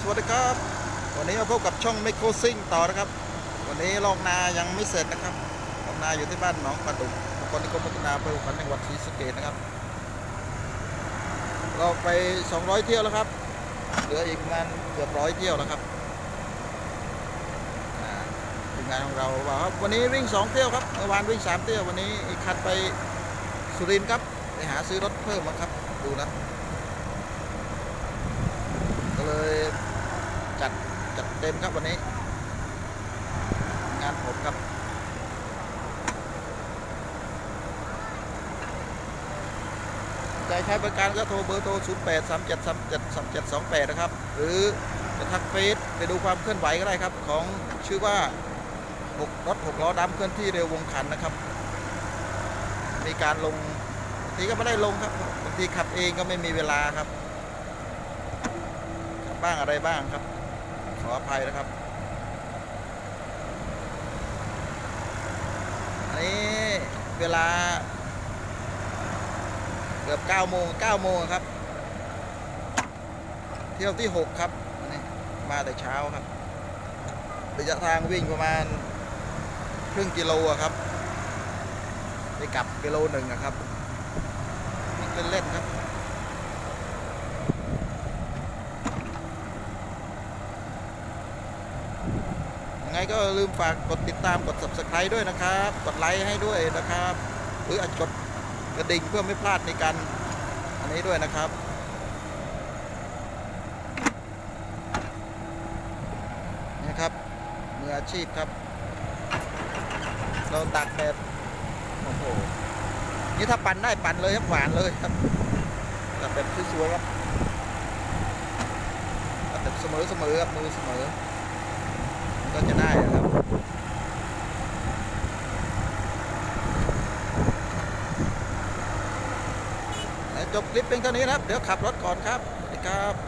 สวัสดีครับ วันนี้มาพบกับช่องไมโครซิ่งต่อนะครับ วันนี้ลองนายังไม่เสร็จนะครับลองนาอยู่ที่บ้านหนองปลาดุกนครนิคมพัฒนาอำเภอขันจังหวัดศรีสะเกษนะครับ เราไป 200 เที่ยวแล้วครับ เหลืออีกประมาณเกือบร้อยเที่ยวแล้วครับทีมงานของเราบอกครับวันนี้วิ่ง 2 เที่ยวครับเมื่อวานวิ่ง 3 เที่ยววันนี้อีกคันไปสุรินทร์ครับไปหาซื้อรถเพิ่มมาครับ ดูนะ ก็เลย จัดจัดเต็มครับวันนี้ งานผมครับใจใช้บริการก็โทรเบอร์โทร 0 8 3 7 3 7 3 7 2 8 นะครับ หรือจะทักเฟซไปดูความเคลื่อนไหวก็ได้ครับ ของชื่อว่าหกรถหกล้อดำเคลื่อนที่เร็ววงคันนะครับ มีการลงบางทีก็ไม่ได้ลงครับบางทีขับเองก็ไม่มีเวลาครับบ้างอะไรบ้างครับ ออภัยนะครับ อันนี้เวลา เกือบ9โมง9โมงครับ เที่ยวที่ 6 ครับอันนี้มาแต่เช้าครับระยะทางวิ่งประมาณครึ่งกิโลครับ ไปกลับกิโลหนึ่งอะครับวิ่งเล่นๆครับ ยังไงก็ลืมฝากกดติดตามกด subscribe ด้วยนะครับ กดไลค์ให้ด้วยนะครับ หรืออาจกดกระดิ่งเพื่อไม่พลาดในการอันนี้ด้วยนะครับนี่ครับมืออาชีพครับ เราตากแดดโอ้โหนี่ถ้าปั่นได้ปั่นเลยครับหวานเลยครับตัดแบบสวยๆครับตัดแบบเสมอเสมอๆครับมือเสมอ มันก็จะได้อะครับ จบคลิปเป็นเท่านี้นะครับ เดี๋ยวขับรถก่อนครับ สวัสดีครับ